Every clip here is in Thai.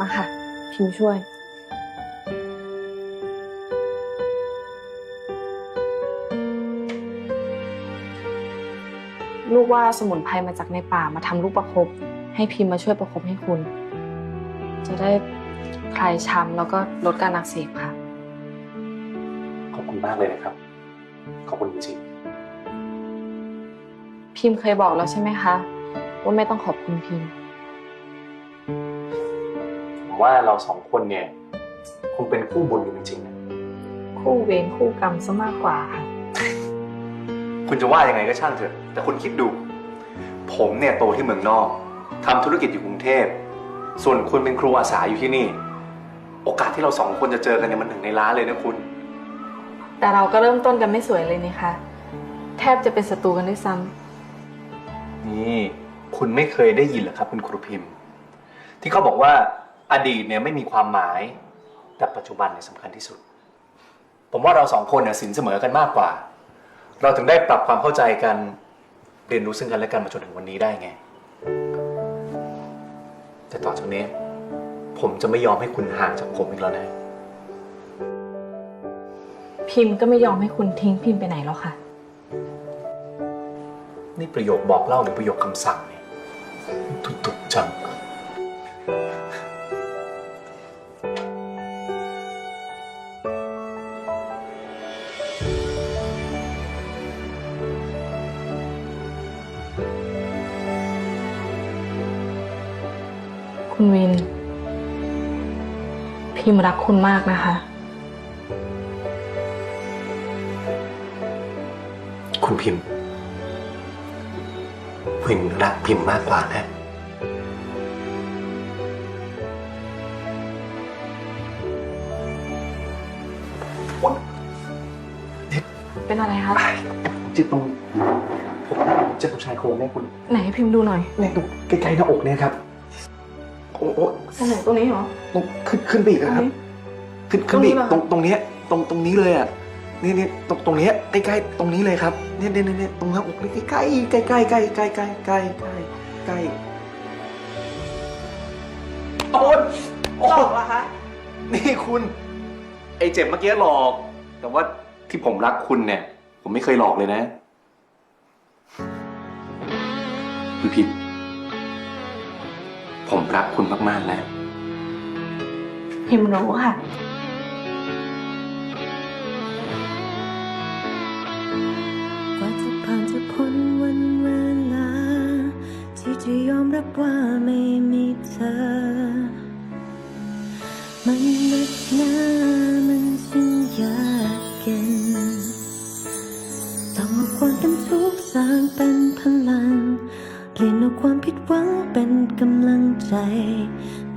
มาค่ะ พิมพ์ช่วย ลูกว่าสมุนไพรมาจากในป่ามาทำลูกประคบให้พิมพ์มาช่วยประคบให้คุณ จะได้คลายช้ำแล้วก็ลดการอักเสบค่ะ ขอบคุณมากเลยนะครับ ขอบคุณจริงพิมพ์เคยบอกแล้วใช่ไหมคะ ว่าไม่ต้องขอบคุณพิมพ์ๆผม ว่าเราสองคนเนี่ย คงเป็นคู่บุญกันจริงๆนะคู่เวรคู่กรรมซะมากกว่าค่ะ คุณจะว่ายังไงก็ช่างเถอะ แต่คุณคิดดู ผมเนี่ยโตที่เมืองนอกทำธุรกิจอยู่กรุงเทพ ส่วนคุณเป็นครูอาสาอยู่ที่นี่ โอกาสที่เราสองคนจะเจอกันเนี่ยมันหนึ่งในล้านเลยนะคุณ แต่เราก็เริ่มต้นกันไม่สวยเลยนี่คะแทบจะเป็นศัตรูกันด้วยซ้ำนี่ คุณไม่เคยได้ยินเหรอครับ คุณครูพิมพ์ ที่เขาบอกว่า อดีตเนี่ยไม่มีความหมาย แต่ปัจจุบันเนี่ยสำคัญที่สุด ผมว่าเราสองคนเนี่ยสินเสมอกันมากกว่า เราถึงได้ปรับความเข้าใจกันเรียนรู้ซึ่งกันและกันมาจนถึงวันนี้ได้ไง แต่ต่อจากนี้ ผมจะไม่ยอมให้คุณห่างจากผมอีกแล้วนะ พิมพ์ก็ไม่ยอมให้คุณทิ้งพิมพ์ไปไหนแล้วค่ะ นี่ประโยคบอกเล่าหรือประโยคคำสั่งเนี่ยทุกๆจัง คุณวิน พิมพ์รักคุณมากนะคะ คุณพิมพ์ พิมรักพิมพ์มากกว่านะ เป็นอะไรคะเจ็บตรงผมเจ็บตรงชายโครงเนี่ยคุณไหนให้พิมพ์ดูหน่อย เนี่ยตรงใกล้ๆหน้าอกเนี่ยครับ โอ้โหตรงไหนตรงนี้เหรอ ตรงขึ้นขึ้นไปอีกตรงอะครับนี้ขึ้นขึ้นไปอีกตตรรงงนี้เหรอ ตรงเนี้ยตรงตรงนี้เลยอะเนี่ยเนี่ยตรงตรงเนี้ยใกล้ๆตรงนี้เลยครับเนี่ยเนี่ยเนี่ยเนี่ยตรงหน้าอกนี่ใกล้ๆใกล้ๆใกล้ๆใกล้ๆใกล้ๆใกล้ๆใกล้ๆใกล้ๆใกล้ๆโอ๊ยโอ๊หลย อกเหรอคะ นี่คุณ ไอเจ็บเมื่อกี้หลอก แต่ว่าที่ผมรักคุณเนี่ย ผมไม่เคยหลอกเลยนะ คุณพิมพ์ ผมรักคุณมากๆนะ พิมพ์รู้ค่ะ กว่าจะผ่านจะพ้นวันเวลา ที่จะยอมรับว่าไม่มีเธอ มันหนักหนา ปลี่ยนเอาความผิดหวังเป็นกำลังใจ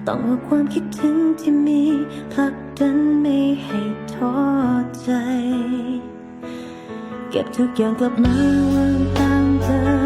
ต้องเอาความคิดถึงที่มีผลักดันไม่ให้ท้อใจ เก็บทุกอย่างกลับมาวางตามเธอ